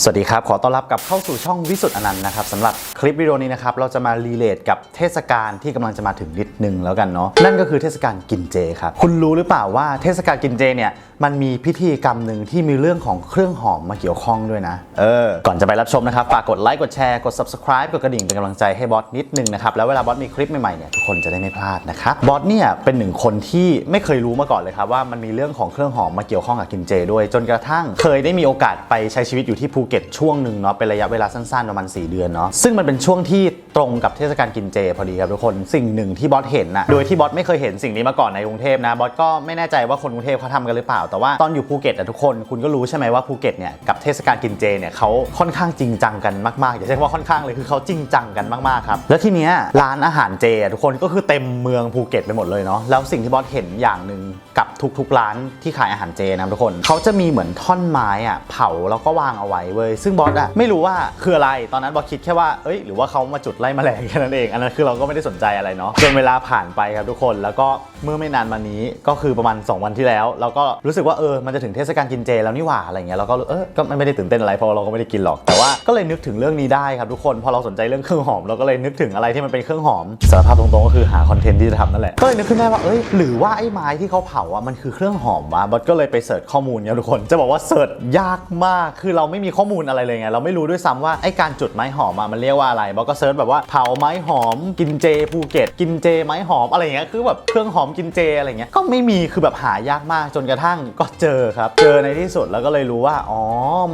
สวัสดีครับ ขอต้อนรับกลับเข้าสู่ช่องวิสุทธ์อนันต์นะครับสำหรับคลิปวิดีโอนี้นะครับเราจะมารีเลทกับเทศกาลที่กำลังจะมาถึงนิดนึงแล้วกันเนาะนั่นก็คือเทศกาลกินเจครับคุณรู้หรือเปล่าว่าเทศกาลกินเจเนี่ยมันมีพิธีกรรมหนึ่งที่มีเรื่องของเครื่องหอมมาเกี่ยวข้องด้วยนะเออก่อนจะไปรับชมนะครับฝากกดไลค์กดแชร์กด subscribe กดกระดิ่งเป็นกำลังใจให้บอสนิดนึงนะครับแล้วเวลาบอสมีคลิปใหม่ๆเนี่ยทุกคนจะได้ไม่พลาดนะครับบอสเนี่ยเป็นหนึ่งคนที่ไม่เคยรู้มาก่อนเลยครับว่ามันมีเรื่องของเครื่องหอมมาเกี่ยวข้องกับกินเจด้วยจนกระทั่งเคยได้มีโอกาสไปใช้ชีวิตอยู่ที่ภููเก็ตช่วงหนึ่งเนาะเป็นระยะเวลาสั้นๆประมาณ4เดือนเนาะซึ่งมันเป็นช่วงที่ตรงกับเทศกาลกินเจพอดีครับทุกคนสิ่งหนึ่งที่บอสเห็นนะโดยที่บอสไม่เคยเห็นสิ่งนี้มาก่อนในกรุงเทพนะบอสก็ไม่แน่ใจว่าคนกรุงเทพเขาทำกันหรือเปล่า แต่ว่าตอนอยู่ภูเก็ตอะทุกคนคุณก็รู้ใช่ไหมว่าภูเก็ตเนี่ยกับเทศกาลกินเจเนี่ยเขาค่อนข้างจริงจังกันมากๆอย่าใช้คำว่าค่อนข้างเลยคือเขาจริงจังกันมากๆครับแล้วทีเนี้ยร้านอาหารเจอะทุกคนก็คือเต็มเมืองภูเก็ตไปหมดเลยเนาะแล้วสิ่งที่บอสเห็นอย่างหนึ่งกับทุกๆร้านที่ขายอาหารเจนะทุกคนเขาจะมีเหมือนท่อนไม้อะเผาแล้วก็วางเอาไว้เว้ยซึ่งบอสอะไม่รู้ว่าคืออะไรตอนนั้นบอสคิดแค่ว่าเอ้ยหรือว่าเขามาจุดไล่แมลงแค่นั้นเองอันนั้นคือเราก็ไม่ได้สนใจอะไรเนาะจนเวลาผ่านไปครับทุกคนแล้วก็เมื่อไม่นานมานี้ก็คือประมาณ 2 วันที่แล้ว เราก็รู้สึกว่าเออมันจะถึงเทศกาลกินเจแล้วนี่หว่าอะไรเงี้ยเราก็เออก็ไม่ได้ตื่นเต้นอะไรเพราะเราก็ไม่ได้กินหรอกแต่ว่าก็เลยนึกถึงเรื่องนี้ได้ครับทุกคนพอเราสนใจเรื่องเครื่องหอมเราก็เลยนึกถึงอะไรที่มันเป็นเครื่องหอมสารภาพตรงๆก็คือหาคอนเทนต์ที่จะทำนั่นแหละก็เลยนึกขึ้นได้ว่าเอ้ยหรือว่าไอ้ไม้ที่เขาเผาอะมันคือเครื่องหอมวะบอสก็เลยไปเสิร์ชข้อมูลเนี่ยทุกคนจะบอกว่าเสิร์ชยากมากคือเราไม่มีข้อข้อมูลอะไรเลยไง เราไม่รู้ด้วยซ้ำว่าไอ้การจุดไม้หอมอะมันเรียกว่าอะไรบอกก็เซิร์ชแบบว่าเผาไม้หอม กินเจภูเก็ตกินเจไม้หอมอะไรอย่างเงี้ยคือแบบเครื่องหอมกินเจอะไรเงี้ยก็ไม่มีคือแบบหายากมากจนกระทั่งก็เจอครับ เจอในที่สุดแล้วก็เลยรู้ว่าอ๋อ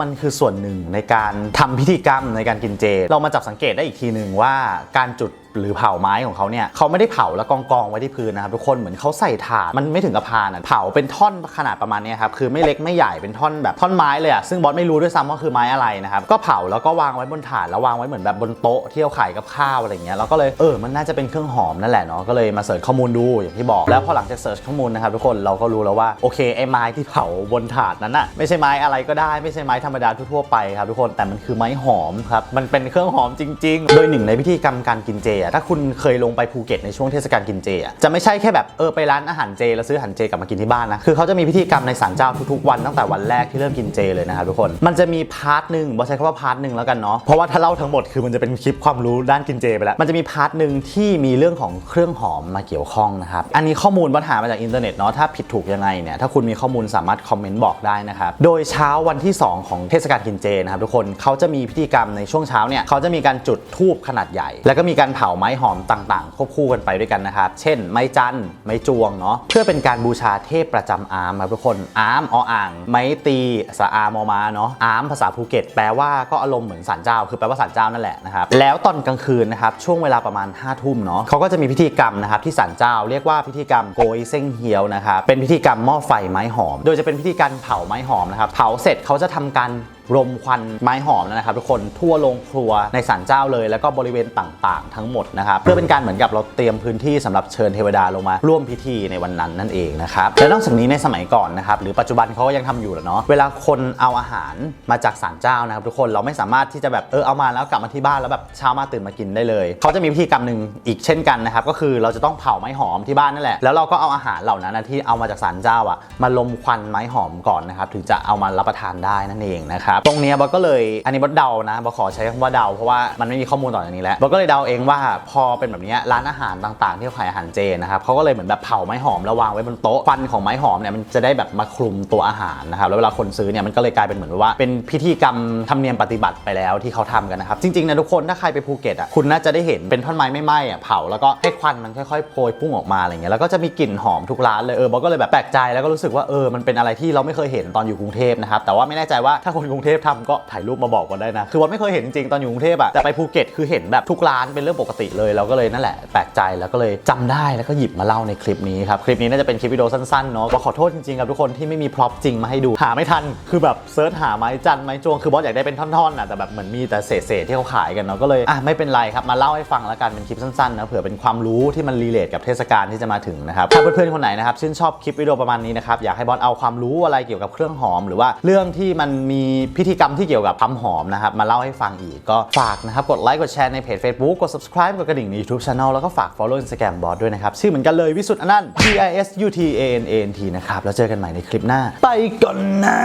มันคือส่วนหนึ่งในการทำพิธีกรรมในการกินเจ เรามาจับสังเกตได้อีกทีหนึ่งว่าการจุดหรือเผาไม้ของเขาเนี่ยเขาไม่ได้เผาแล้วกองกองไว้ที่พื้นนะครับทุกคนเหมือนเขาใส่ถาดมันไม่ถึงกับพานอะเผาเป็นท่อนขนาดประมาณนี้ครับคือไม่เล็กไม่ใหญ่เป็นท่อนแบบท่อนไม้เลยอะซึ่งบอสไม่รู้ด้วยซ้ำว่าคือไม้อะไรนะครับก็เผาแล้วก็วางไว้บนถาดแล้ววางไว้เหมือนแบบบนโต๊ะที่เราขายกับข้าวอะไรเงี้ยเราก็เลยเออมันน่าจะเป็นเครื่องหอมนั่นแหละเนาะก็เลยมาเสิร์ชข้อมูลดูอย่างที่บอกแล้วพอหลังจากเสิร์ชข้อมูลนะครับทุกคนเราก็รู้แล้วว่าโอเคไอ้ไม้ที่เผาบนถาดนั้นอะไม่ใช่ไม้อะไรก็ได้ไม่ใช่ไม้ธรรมดาทั่วไปครับทุกคนแต่มันคือไม้หอมครับมันเป็นเครื่องหอมจริง ๆ โดยหนึ่งในพิธีกรรมการกินเจอะถ้าคุณเคยลงไปภูเก็ตในช่วงเทศกาลกินเจอะจะไม่ใช่แค่แบบเออไปร้านอาหารเจแล้วซื้ออาหารเจกลับมากินที่บ้านนะคือเขาจะมีพิธีกรรมในศาลเจ้าทุกๆวันตั้งแต่วันแรกที่เริ่มกินเจเลยนะครับทุกคนมันจะมีพาร์ทหนึ่งบอใช้คำว่าพาร์ทหนึ่งแล้วกันเนาะเพราะว่าถ้าเล่าทั้งหมดคือมันจะเป็นคลิปความรู้ด้านกินเจไปแล้วมันจะมีพาร์ทหนึ่งที่มีเรื่องของเครื่องหอมมาเกี่ยวข้องนะครับอันนี้ข้อมูลบอสหามาจากอินเทอร์เน็ตเนาะถ้าผิดถูกยังไงเนี่ยถ้าคุณมีข้อมูลสามารถคอมเมนต์บอกได้นะครับโดยเช้าวันที่ 2 ของเทศกาลกินเจนะครับทุกคนเขาจะมีพิธีกรรมในช่วงเช้าเนี่ยเขาจะมีการจุดธูปขนาดใหญ่ แล้วก็มีการเผาไม้หอมต่างๆ ควบคู่กันไปด้วยกันนะครับ เช่น ไม้จันทไม้จวงเนาะเพื่อเป็นการบูชาเทพประจำอาร์มครับทุกคนอาร์มออ่าง ไม้ตีสะอามอมาเนาะอาร์มภาษาภูเก็ต แปลว่าก็อารมณ์เหมือนศาลเจ้า คือแปลว่าศาลเจ้านั่นแหละนะครับแล้วตอนกลางคืนนะครับช่วงเวลาประมาณ5้าทุ่มเนาะเขาก็จะมีพิธีกรรมนะครับที่ศาลเจ้า เรียกว่าพิธีกรรมโกยเส้งเฮียวนะครับเป็นพิธีกรรมหม้อไฟไม้หอม โดยจะเป็นพิธีการเผาไม้หอมนะครับเผาเสร็จเขาจะทำการ รมควันไม้หอมนะครับทุกคนทั่วโรงครัวในศาลเจ้าเลย แล้วก็บริเวณต่างๆ ทั้งหมดนะครับเพื่อเป็นการเหมือนกับเราเตรียมพื้นที่สำหรับเชิญเทวดาลงมาร่วมพิธีในวันนั้นนั่นเองนะครับและนอกจากนี้ในสมัยก่อนนะครับหรือปัจจุบันเขาก็ยังทำอยู่แหละเนาะเวลาคนเอาอาหารมาจากศาลเจ้านะครับทุกคนเราไม่สามารถที่จะแบบเออเอามาแล้วกลับมาที่บ้านแล้วแบบเช้ามาตื่นมากินได้เลยเขาจะมีพิธีกรรมหนึ่งอีกเช่นกันนะครับก็คือเราจะต้องเผาไม้หอมที่บ้านนั่นแหละแล้วเราก็เอาอาหารเหล่านั้นนะที่เอามาจากศาลเจ้าอะมาลมควันไม้หอมก่อนนะครับถึงจะเอามารับประทานได้นั่นเองนะครับตรงเนี้ยบอสก็เลยอันนี้บอสเดานะบอสขอใช้คำว่าเดาเพราะว่ามันไม่มีข้อมูลต่อจากนี้แล้วบอสก็เลยเดาเองว่าพอเป็นแบบนี้ร้านอาหารต่างๆ ที่ขายอาหารเจนะครับเขาก็เลยเหมือนแบบเผาไม้หอมแล้ววางไว้บนโต๊ะควันของไม้หอมเนี่ยมันจะได้แบบมาคลุมตัวอาหารนะครับแล้วเวลาคนซื้อเนี่ยมันก็เลยกลายเป็นเหมือนว่าเป็นพิธีกรรมธรรมเนียมปฏิบัติไปแล้วที่เขาทำกันนะครับจริงๆนะทุกคนถ้าใครไปภูเก็ตอะคุณน่าจะได้เห็นเป็นท่อนไม้ไม่ไหม้อะเผาแล้วก็ให้ควันมันค่อยๆโพยพุ่งออกมาอะไรเงี้ยแล้วก็จะมีกลิ่นหอมทุกร้านเลยเออบอสก็เลยแบบแปลกใจแล้วก็รู้สึกว่าเออมันเป็นอะไรที่เราไม่เคยเห็นตอนอยู่กรุงเทพนะครับแต่ว่าไม่แน่ใจว่าถ้าคนกรุงเททพทำก็ถ่ายรูปมาบอกกันได้นะ คือว่าไม่เคยเห็นจริงๆตอนอยู่กรุงเทพอะแต่ไปภูเก็ตคือเห็นแบบทุกร้านเป็นเรื่องปกติเลยเราก็เลยนั่นแหละแปลกใจแล้วก็เลยจำได้แล้วก็หยิบมาเล่าในคลิปนี้ครับคลิปนี้น่าจะเป็นคลิปวิดีโอสั้นๆเนาะก็ขอโทษจริงๆครับทุกคนที่ไม่มีพร็อพจริงมาให้ดูหาไม่ทันคือแบบเซิร์ชหาไม้จันไม้จวงคือบอสอยากได้เป็นท่อนๆอะแต่แบบเหมือนมีแต่เศษๆที่เขาขายกันเนาะก็เลยอะไม่เป็นไรครับมาเล่าให้ฟังแล้วกันเป็นคลิปสั้นๆนะเผื่อเป็นความรู้ที่มันรีเลทกับเทศกาลที่จะมาถึงนะครับถ้าเพื่อนๆคนไหนนะครับชื่นชอบคลิปวิดีโอประมาณนี้นะครับอยากให้บอสเอาความรู้อะไรเกี่ยวกับเครื่องหอม หรือว่าเรื่องที่มันมีพิธีกรรมที่เกี่ยวกับความหอมนะครับ มาเล่าให้ฟังอีกก็ฝากนะครับ กดไลค์กดแชร์ในเพจ Facebook กด subscribe กดกระดิ่งใน YouTube Channel แล้วก็ฝาก follow Instagram บอสด้วยนะครับ ชื่อเหมือนกันเลยวิสุทธ์อนันต์ P I S U T A N A N T นะครับ แล้วเจอกันใหม่ในคลิปหน้า ไปก่อนนะ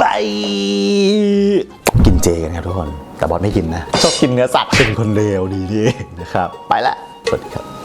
บายกินเจกันครับทุกคนแต่บอสไม่กินนะชอบกินเนื้อสัตว์เป็นคนเลวดีนี่เองนะครับไปละสวัสดีครับ